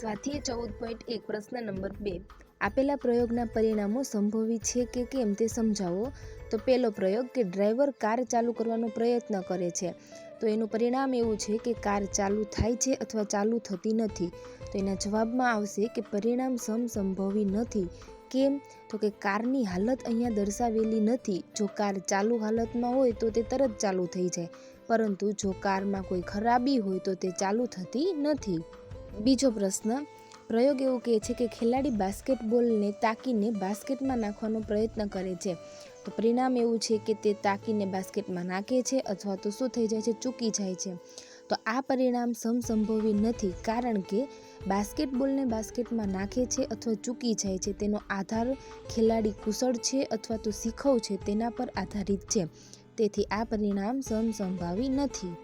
સ્વાધ્યાય ચૌદ પોઈન્ટ એક પ્રશ્ન નંબર બે. આપેલા પ્રયોગના પરિણામો સંભવી છે કે કેમ તે સમજાવો? તો પહેલો પ્રયોગ કે ડ્રાઈવર કાર ચાલુ કરવાનો પ્રયત્ન કરે છે. તો એનું પરિણામ એવું છે કે કાર ચાલુ થાય છે અથવા ચાલુ થતી નથી. તો એના જવાબમાં આવશે કે પરિણામ સમસંભવી નથી. કેમ? તો કે કારની હાલત અહીંયા દર્શાવેલી નથી. જો કાર ચાલુ હાલતમાં હોય તો તે તરત ચાલુ થઈ જાય. પરંતુ જો કારમાં કોઈ ખરાબી હોય તો તે ચાલુ થતી નથી. બીજો પ્રશ્ન, પ્રયોગ એવો કહે છે કે ખેલાડી બાસ્કેટબોલને તાકીને બાસ્કેટમાં નાખવાનો પ્રયત્ન કરે છે. તો પરિણામ એવું છે કે તે તાકીને બાસ્કેટમાં નાખે છે અથવા તો શું થઈ જાય છે? ચૂકી જાય છે. તો આ પરિણામ સમસંભવી નથી કારણ કે બાસ્કેટબોલને બાસ્કેટમાં નાખે છે અથવા ચૂકી જાય છે. તેનો આધાર ખેલાડી કુશળ છે અથવા તો શીખવ છે તેના પર આધારિત છે. તેથી આ પરિણામ સમસંભાવી નથી.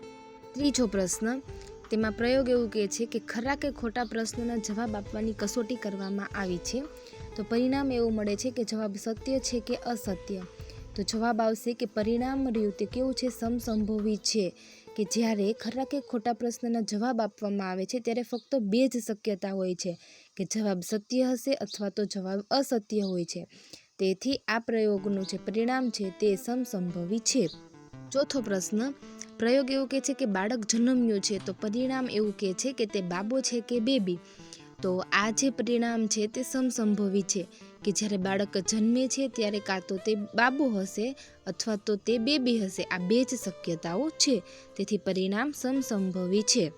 ત્રીજો પ્રશ્ન તેમાં પ્રયોગ એવું કહે છે કે ખરા કે ખોટા પ્રશ્નના જવાબ આપવાની કસોટી કરવામાં આવી છે. તો પરિણામ એવું મળે છે કે જવાબ સત્ય છે કે અસત્ય? તો જવાબ આવશે કે પરિણામ રહ્યું તે કેવું છે? સમસંભવી છે કે જ્યારે ખરા કે ખોટા પ્રશ્નના જવાબ આપવામાં આવે છે, ત્યારે ફક્ત બે જ શક્યતા હોય છે, કે જવાબ સત્ય હશે અથવા તો જવાબ અસત્ય હોય છે. તેથી આ પ્રયોગનું જે પરિણામ છે તે સમસંભવી છે. ચોથો પ્રશ્ન, પ્રયોગ એવું કહે છે કે બાળક જન્મ્યું છે તો પરિણામ એવું કહે છે કે તે બાબો છે કે બેબી? તો આ જે પરિણામ છે તે સમસંભવી છે કે જ્યારે બાળક જન્મે છે ત્યારે કાં તો તે બાબુ હશે અથવા તો તે બેબી હશે, આ બે જ શક્યતાઓ છે. તેથી પરિણામ સમસંભવી છે.